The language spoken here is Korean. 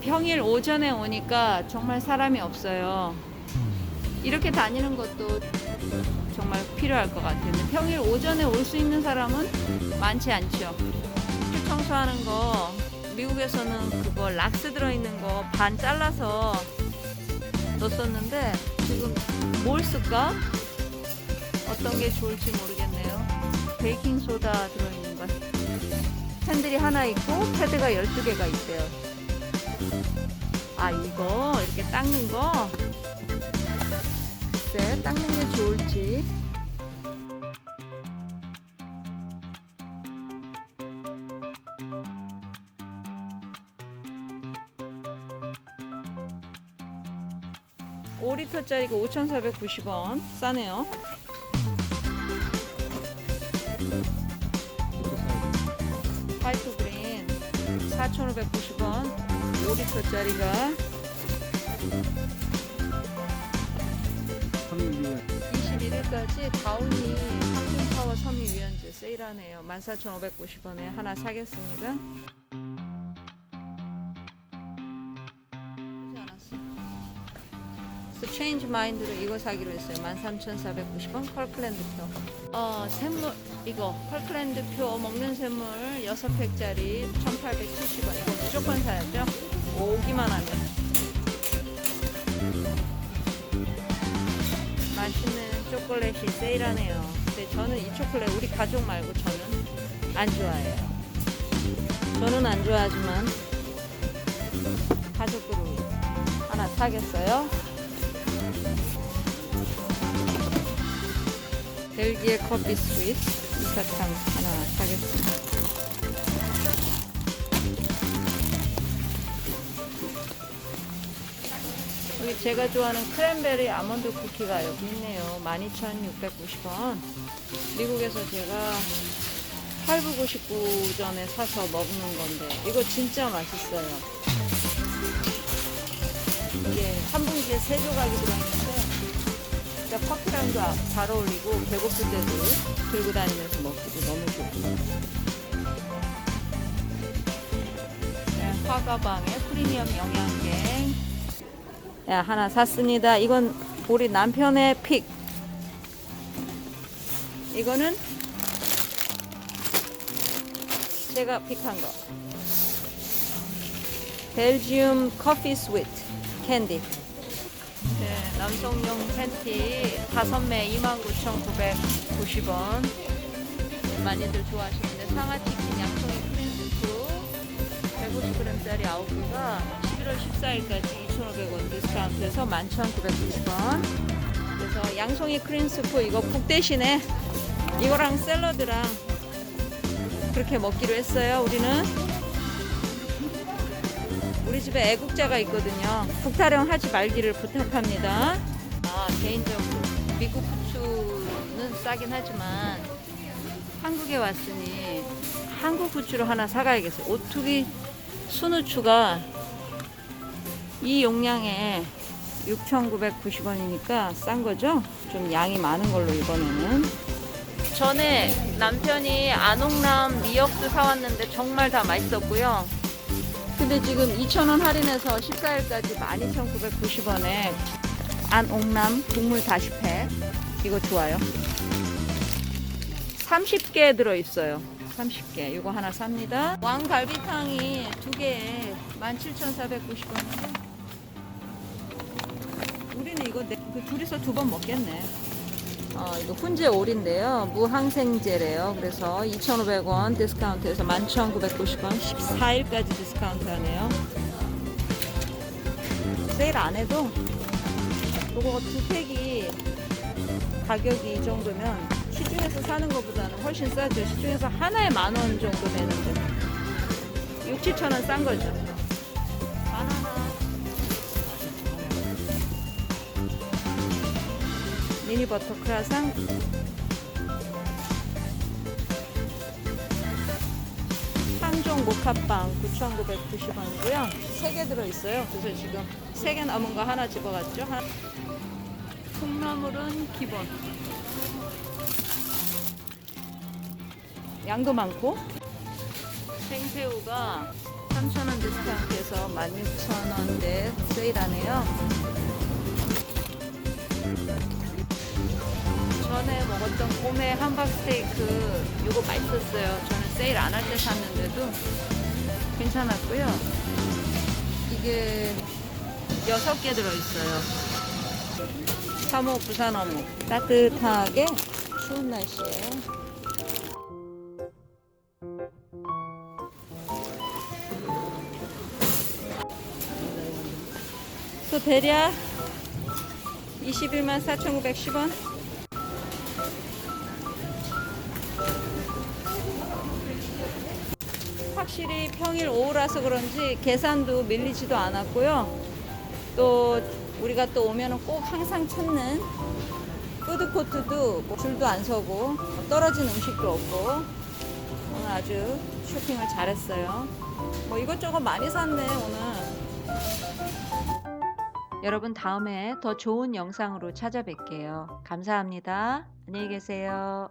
평일 오전에 오니까 정말 사람이 없어요. 이렇게 다니는 것도 정말 필요할 것 같아요. 평일 오전에 올 수 있는 사람은 많지 않죠. 실 청소하는 거 미국에서는 그거 락스 들어있는 거 반 잘라서 넣었었는데 지금 뭘 쓸까? 어떤 게 좋을지 모르겠네요. 베이킹 소다 들어있는 거. 핸들이 하나 있고 패드가 12개가 있대요. 아 이거 이렇게 닦는 거? 글쎄 닦는 게 좋을지. 오리터짜리가 5,490원. 싸네요. 그린 4,590원. 5리터짜리가 21일까지 다운이 항균파워 섬유유연제 세일하네요. 14,590원에 하나 사겠습니다 체인지 마인드로 이거 사기로 했어요 13,490원 펄클랜드 표 어, 샘물 이거 펄클랜드 표 먹는 샘물 6팩짜리 1,870원 이거 무조건 사야죠 오기만 하면 맛있는 초콜릿이 세일하네요. 근데 저는 이 초콜릿 우리 가족 말고 저는 안 좋아해요. 저는 안 좋아하지만 가족들을 위해 하나 사겠어요. 벨기에 커피 스위트 이 사탕 하나 사겠습니다. 여기 제가 좋아하는 크랜베리 아몬드 쿠키가 여기 있네요. 12,690원. 미국에서 제가 8999 전에 사서 먹는 건데 이거 진짜 맛있어요. 한 봉지에 세 조각이 들어있는데 진짜 커피랑도 잘 어울리고 배고플 때도 들고 다니면서 먹기도 너무 좋고 네, 화가방의 프리미엄 영양갱 야, 하나 샀습니다. 이건 우리 남편의 픽. 이거는 제가 픽한 거. 벨지움 커피 스위트 캔디. 네, 남성용 팬티 5매 29,990원. 많이들 좋아하시는데 상하치킨 양송이 크림스프 150g짜리 9개가 11월 14일까지 2,500원 디스카운트해서 11,990원. 그래서 양송이 크림스프 이거 국 대신에 이거랑 샐러드랑 그렇게 먹기로 했어요. 우리는 우리 집에 애국자가 있거든요. 북타령 하지 말기를 부탁합니다. 아 개인적으로 미국 후추는 싸긴 하지만 한국에 왔으니 한국 후추를 하나 사가야겠어요. 오뚜기 순후추가 이 용량에 6,990원이니까 싼 거죠? 좀 양이 많은 걸로 이번에는. 전에 남편이 안홍남 미역도 사왔는데 정말 다 맛있었고요. 근데 지금 2,000원 할인해서 14일까지 12,990원에 안홍남 국물 다시팩 이거 좋아요. 30개 들어있어요. 30개. 이거 하나 삽니다. 왕갈비탕이 두 개에 17,490원인데 우리는 이거 네, 그 둘이서 두 번 먹겠네. 어, 이거 훈제 올인데요. 무항생제래요. 그래서 2,500원 디스카운트해서 11,990원 14일까지 디스카운트 하네요. 세일 안 해도 이거 두 팩이 가격이 이 정도면 시중에서 사는 것보다는 훨씬 싸죠. 시중에서 하나에 만 원 정도 되는데 6, 7천 원 싼 거죠. 미니 버터 크라상 항종 모카빵 9,990원이고요. 3개 들어있어요. 그래서 지금 3개 남은 거 하나 집어갔죠. 하나. 콩나물은 기본. 양도 많고 생새우가 3,000원 디스카운트에서 16,000원대 세일하네요. 전에 먹었던 꼬메 함박 스테이크 이거 맛있었어요. 저는 세일 안 할 때 샀는데도 괜찮았고요. 이게 6개 들어있어요. 3호 부산 어묵 따뜻하게 추운 날씨에 또 대략 21만 4,910원 확실히 평일 오후라서 그런지 계산도 밀리지도 않았고요. 또 우리가 또 오면은 꼭 항상 찾는 푸드코트도 뭐 줄도 안 서고 떨어진 음식도 없고 오늘 아주 쇼핑을 잘했어요. 뭐 이것저것 많이 샀네 오늘. 여러분 다음에 더 좋은 영상으로 찾아뵐게요. 감사합니다. 안녕히 계세요.